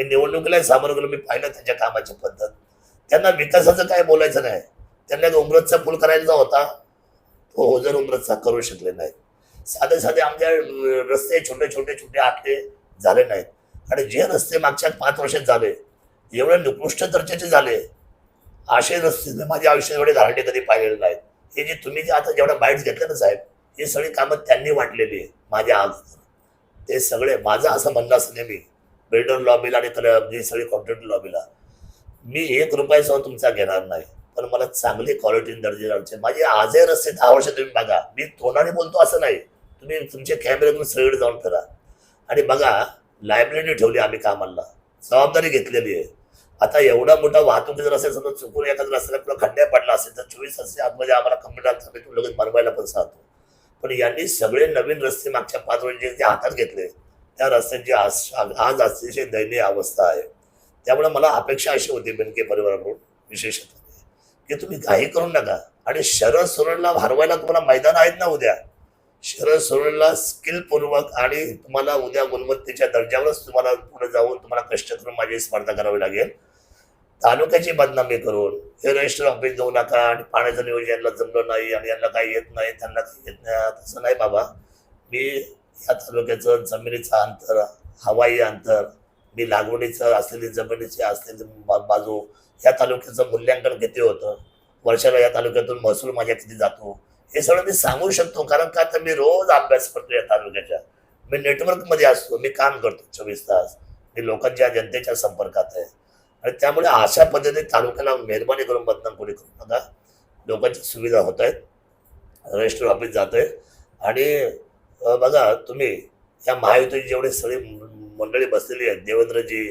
मी निवडणुकीला सामोरं गेलो मी पाहिलं त्यांच्या कामाची पद्धत. त्यांना विकासाचं काय बोलायचं नाही. त्यांना एक उमरतचा पूल करायचा होता. हो, तो ओझर उमरतचा करू शकले नाहीत. साधे साधे आमच्या रस्ते छोटे छोटे छोटे आखले झाले नाहीत. आणि जे रस्ते मागच्या पाच वर्षात झाले एवढे निकृष्ट दर्जाचे झाले असे रस्ते मी माझ्या आयुष्यात एवढे घालणे कधी पाहिलेले नाहीत. हे जे तुम्ही जे आता जेवढ्या बाईट्स घेतले ना साहेब ही सगळी कामं त्यांनी वाटलेली आहे माझ्या आज ते सगळे माझं असं म्हणणं असं नेहमी. बिल्डर लॉबीला आणि कल- जी सगळी कॉन्ट्रॅक्टर लॉबीला मी एक रुपयासह तुमचा घेणार नाही. पण मला चांगली क्वालिटी दर्जेदारचे माझे आजही रस्ते दहा वर्ष तुम्ही बघा. मी तोंडाने बोलतो असं नाही. तुम्ही तुमचे कॅमेरे घेऊन सगळीकडे जाऊन फिरा. आणि बघा लायब्ररी ठेवली आम्ही कामाला. जबाबदारी घेतलेली आहे. आता एवढा मोठा वाहतुकीचा रस्ता समजा चुकून एखादा रस्त्याला तुला खड्ड्या पडला असेल तर चोवीस रस्ते आतमध्ये आम्हाला कंप्युटर मी तुम्ही लगेच बनवायला पण सांगतो पण यांनी सगळे नवीन रस्ते मागच्या पाच वर्षांचे हातात घेतले त्या रस्त्यांची आज आज अतिशय दयनीय अवस्था आहे त्यामुळे मला अपेक्षा अशी होती बेनके परिवाराकडून विशेषतः. की तुम्ही काही करू नका. आणि शरद सोरणला हरवायला तुम्हाला मैदान आहेत ना उद्या? शरद सोरणला स्किलपूर्वक आणि तुम्हाला उद्या गुणवत्तेच्या दर्जावरच तुम्हाला पुढे जाऊन तुम्हाला कष्ट करून माझी स्पर्धा करावी लागेल. तालुक्याची बदनामी करून हे रजिस्टर ऑफिस जाऊ नका आणि पाण्याचं नियोजन यांना जमलं नाही आणि यांना काही येत नाही त्यांना काही येत नाही तसं नाही बाबा. मी या तालुक्याचं जमिनीचं अंतर हवाई अंतर मी लागवडीचं असलेली जमिनीची असलेली बा- बाजू या तालुक्याचं मूल्यांकन किती होतं? वर्षाला या तालुक्यातून महसूल माझ्या किती जातो? हे सगळं मी सांगू शकतो कारण का तर मी रोज अभ्यास करतो या तालुक्याच्या. मी नेटवर्कमध्ये असतो मी काम करतो चोवीस तास. मी लोकांच्या जनतेच्या संपर्कात आहे. आणि त्यामुळे अशा पद्धतीने तालुक्याला मेहरबानी करून बदनाम कोणी करू नका. लोकांची सुविधा होत आहेत. रजिस्टर ऑफिस जात आहे. आणि बघा तुम्ही या महायुतीचे जेवढे सगळी मंडळी बसलेली आहेत देवेंद्रजी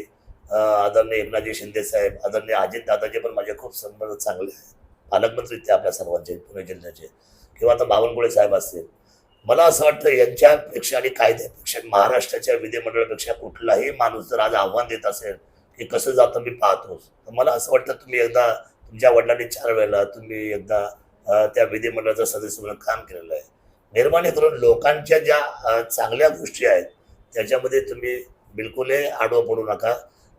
आदरणीय एकनाथजी शिंदे साहेब आदरणीय अजित दादाजी पण माझे खूप संबंध चांगले आहेत. पालकमंत्री ते आपल्या सर्वांचे पुणे जिल्ह्याचे. किंवा आता बावनकुळे साहेब असतील. मला असं वाटतं यांच्यापेक्षा आणि कायद्यापेक्षा महाराष्ट्राच्या विधिमंडळापेक्षा कुठलाही माणूस जर आज आव्हान देत असेल की कसं जातं मी पाहतोच तर मला असं वाटतं तुम्ही एकदा तुमच्या वडिलांनी चार वेळेला तुम्ही एकदा त्या विधिमंडळाचा सदस्य म्हणून काम केलेलं आहे. निर्माण करून लोकांच्या ज्या चांगल्या गोष्टी आहेत त्याच्यामध्ये तुम्ही बिलकुलही आडवं पडू नका.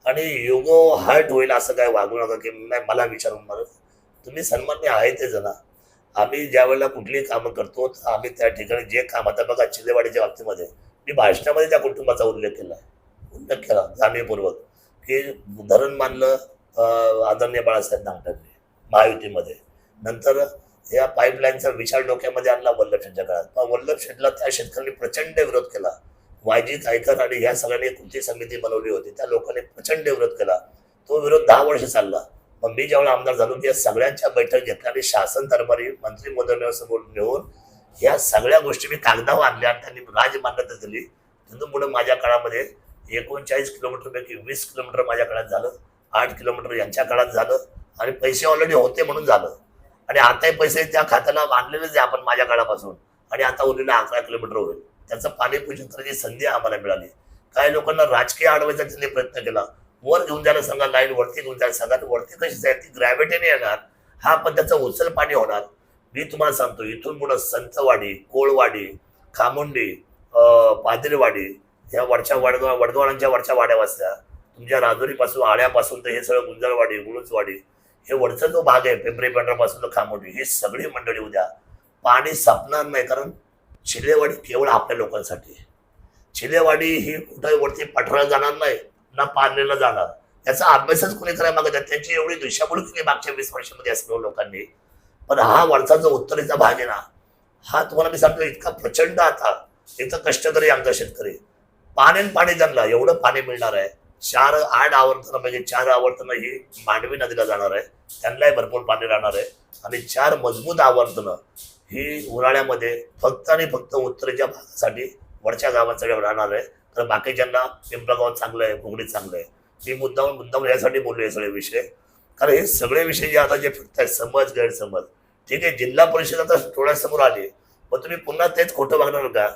आणि योगो हार्ट होईल असं काय वागू नका की नाही मला विचारून मला तुम्ही सन्मान्य आहे ते जणा. आम्ही ज्या वेळेला कुठलीही कामं करतो आम्ही त्या ठिकाणी जे काम आता बघा चिलेवाडीच्या बाबतीमध्ये मी भाषणामध्ये त्या कुटुंबाचा उल्लेख केला. उल्लेख केला जाणीवपूर्वक. की धरण मानलं आदरणीय बाळासाहेब नागटांनी महायुतीमध्ये. नंतर या पाईपलाईनचा विचार डोक्यामध्ये आणला वल्लभ शेठच्या काळात. पण वल्लभ शेठला त्या शेतकऱ्यांनी प्रचंड विरोध केला. वायजी कायकर आणि ह्या सगळ्यांनी कृती समिती बनवली होती. त्या लोकांनी प्रचंड विरोध केला. तो विरोध दहा वर्ष चालला. मग मी ज्यावेळेला आमदार झालो या सगळ्यांच्या बैठक घेतल्या आणि शासन दरबारी मंत्री महोदयांसमोर नेऊन या सगळ्या गोष्टी मी कागदावर आणल्या आणि त्यांनी राजमान्यता दिली. तिथून पुढे माझ्या काळामध्ये एकोणचाळीस किलोमीटरपैकी वीस किलोमीटर माझ्या काळात झालं. आठ किलोमीटर यांच्या काळात झालं आणि पैसे ऑलरेडी होते म्हणून झालं. आणि आताही पैसे त्या खात्याला बांधलेलेच आहे आपण माझ्या काळापासून. आणि आता उरलेला अकरा किलोमीटर होईल. त्याचं पाणी पूजन करायची संधी आम्हाला मिळाली. काही लोकांना राजकीय अडवायचा त्यांनी प्रयत्न केला. वर घेऊन जायला सांगा लाईन वरती घेऊन जायला सांगा. वरती कशी जाईल ती ग्रॅव्हिटीने येणार. हा पण त्याचं उचल पाणी होणार. मी तुम्हाला सांगतो इथून पुढं संतवाडी कोळवाडी खामुंडी पादरीवाडी ह्या वरच्या वडगाव वडगावांच्या वरच्या वाड्या वाचल्या तुमच्या राजुरीपासून आळ्यापासून तर हे सगळं गुंजरवाडी गुळूचवाडी हे वरचा जो भाग आहे पिंपरी पासून तर खामोडी ही सगळी मंडळी उद्या पाणी संपणार नाही कारण चिलेवाडी केवळ आपल्या लोकांसाठी आहे. चिलेवाडी ही कुठे वरती पठरा जाणार नाही ना पारलेला जाणार याचा अभ्यासच कोणी करायला मागत आहे. त्यांची एवढी दिशाभूल केली मागच्या वीस वर्षामध्ये असलो लोकांनी पण हा वरचा जो उत्तरेचा भाग आहे ना हा तुम्हाला मी सांगतो इतका प्रचंड आता इथं कष्टकरी आमचा शेतकरी पाण्यान पाणी त्यांना एवढं पाणी मिळणार आहे चार आठ आवर्तनं म्हणजे चार आवर्तनं ही मांडवी नदीला जाणार आहे. त्यांनाही भरपूर पाणी राहणार आहे. आणि चार मजबूत आवर्तनं ही उन्हाळ्यामध्ये फक्त आणि फक्त उत्तरेच्या भागासाठी वरच्या गावांसाठी राहणार आहे तर बाकीच्यांना पिंपळगाव चांगलं आहे कोकणी चांगलं आहे. मी मुद्दाम मुद्दाम यासाठी बोललो हे सगळे विषय. कारण हे सगळे विषय जे आता जे फिरत आहेत समज गैरसमज. ठीक आहे जिल्हा परिषद आता डोळ्यासमोर आली मग तुम्ही पुन्हा तेच खोटं वागणार का?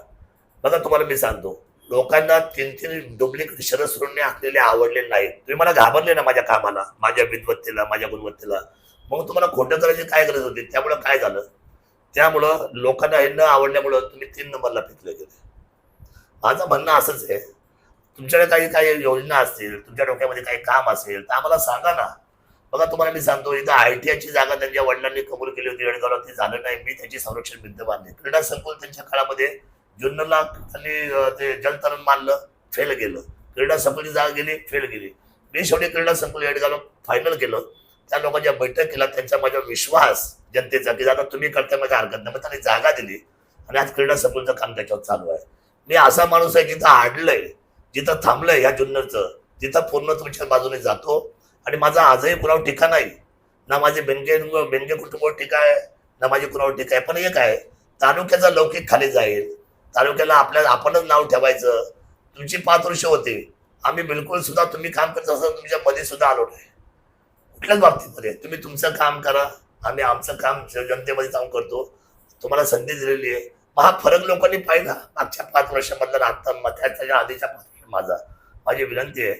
बघा तुम्हाला मी सांगतो. लोकांना तीन तीन डुप्लिकेट शरद सुरूंनी आखलेले आवडले नाहीत. तुम्ही मला घाबरले ना माझ्या कामाला माझ्या विद्वत्तेला माझ्या गुणवत्तेला. मग तुम्हाला खोटं करायची काय गरज होती? त्यामुळं काय झालं? त्यामुळं लोकांना हे न आवडल्यामुळं तुम्ही तीन नंबरला फेकले गेले. माझं म्हणणं असंच आहे. तुमच्याकडे काही काही योजना असतील तुमच्या डोक्यामध्ये काही काम असेल तर आम्हाला सांगा ना. बघा तुम्हाला मी सांगतो इथं आय टी आयची जागा त्यांच्या वडिलांनी कबूल केली होती येडगावला ती झालं नाही. मी त्याची संरक्षण भिंत बांधली क्रीडा संकुल त्यांच्या काळामध्ये जुन्नरला त्यांनी ते जलतरण मानलं फेल गेलं. क्रीडा संकुलची जागा गेली फेल गेली. मी शेवटी क्रीडा संकुल घालून फायनल केलं. त्या लोकांच्या बैठक केला त्यांचा माझा विश्वास जनतेचा की आता तुम्ही करता माझ्या हरकत नाही. मग त्यांनी जागा दिली आणि आज क्रीडा संकुलचं काम त्याच्यावर चालू आहे. मी असा माणूस आहे जिथं आडलंय जिथं थांबलंय ह्या जुन्नरचं तिथं पूर्ण तुमच्या बाजूने जातो. आणि माझा आजही कुणावर टीका नाही. ना माझे बेनके बेनके कुटुंबावर टीका आहे ना माझी कुणावर टीका आहे. पण एक आहे तालुक्याचा लौकिक खाली जाईल. तालुक्याला आपल्याला आपणच नाव ठेवायचं. तुमची पाच वर्ष होती. आम्ही बिलकुल सुद्धा तुम्ही काम करत असताना तुमच्या मध्ये सुद्धा आलो नाही. कुठल्याच बाबतीमध्ये. तुम्ही तुमचं काम करा. आम्ही आमचं काम जनतेमध्ये जाऊन करतो. तुम्हाला संधी दिलेली आहे. हा फरक लोकांनी पाहिला. मागच्या पाच वर्षामधला आत्ता त्याच्या आधीच्या पाच वर्ष माझा. माझी विनंती आहे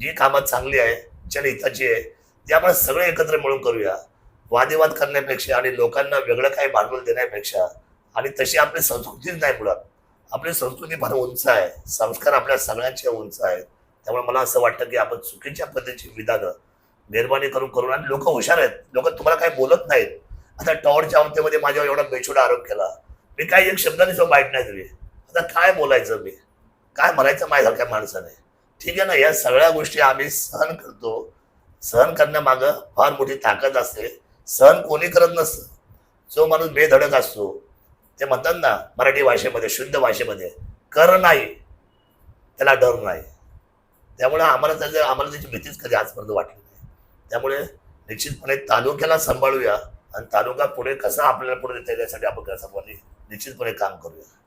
जी कामं चांगली आहे जनहिताची आहे ती आपण सगळे एकत्र मिळून करूया. वादेवाद करण्यापेक्षा आणि लोकांना वेगळं काही भांडवल देण्यापेक्षा आणि तशी आपली संस्कृतीच नाही मुळात आपली संस्कृती फार उंच आहे. संस्कार आपल्या सगळ्यांचे उंच आहेत. त्यामुळे मला असं वाटतं की आपण चुकीच्या पद्धतीची विधानं मेहरबानी करून करून आणि लोक हुशार आहेत. लोक तुम्हाला काही बोलत नाहीत. आता टॉवरच्या अवतेमध्ये माझ्यावर एवढा बेछोडा आरोप केला. मी काही एक शब्दाने सो वाईट नाही दिली आता काय बोलायचं मी? काय म्हणायचं माझ्यासारख्या माणसाने? ठीक आहे ना या सगळ्या गोष्टी आम्ही सहन करतो. सहन करण्यामागं फार मोठी ताकद असते. सहन कोणी करत नसतं. जो माणूस बेधडक असतो ते म्हणतात ना मराठी भाषेमध्ये शुद्ध भाषेमध्ये कर नाही त्याला डर नाही. त्यामुळे आम्हाला त्याचं आम्हाला त्याची भीतीच कधी आजपर्यंत वाटली नाही. त्यामुळे निश्चितपणे तालुक्याला सांभाळूया आणि तालुका पुढे कसा आपल्याला पुढे देता येईल यासाठी आपण सर्वांनी निश्चितपणे काम करूया.